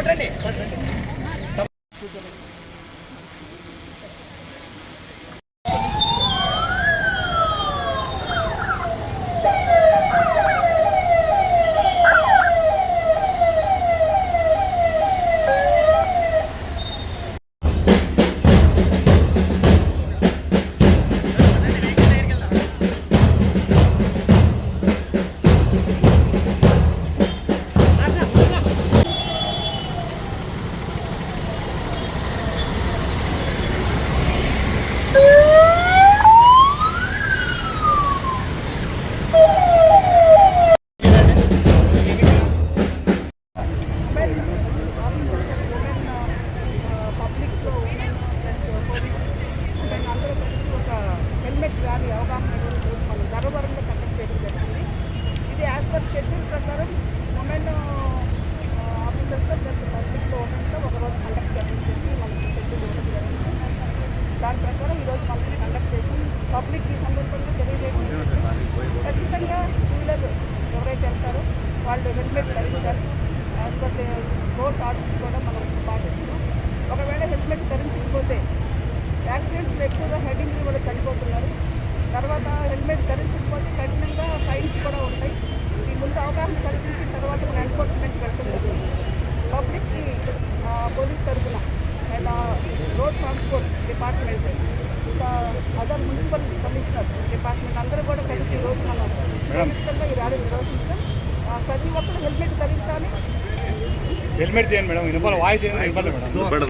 కొట్టండి. అవగాహన రోజు మనం ధర్మవరంలో కండక్ట్ చేయడం జరిగింది. ఇది యాజ్ పర్ షెడ్యూల్ ప్రకారం ఉమెన్ ఆఫీసర్స్తో ప్లస్ పబ్లిక్లో ఉమెన్తో ఒకరోజు కండక్ట్ చేయడం చెప్పి మనకి షెడ్యూల్ ఇవ్వడం జరిగింది. దాని ప్రకారం ఈరోజు మనకి కండక్ట్ చేసి పబ్లిక్ ఈ సందర్భంగా తెలియజేయడం ఖచ్చితంగా టూ వీలర్ ఎవరైతే వెళ్తారో వాళ్ళు హెల్మెట్ ధరించాలి as per road order transport department ఇంకా అదర్ మున్సిపల్ కమిషనర్ డిపార్ట్మెంట్ అందరూ కూడా కలిసి ఈ రోజు మనం సంయుక్తంగా ఈ ర్యాలీ నిర్వహించాం ఆ, ప్రతి ఒక్కరు హెల్మెట్ ధరించాలి. హెల్మెట్ తీయండి మేడం వాయిస్ మేడం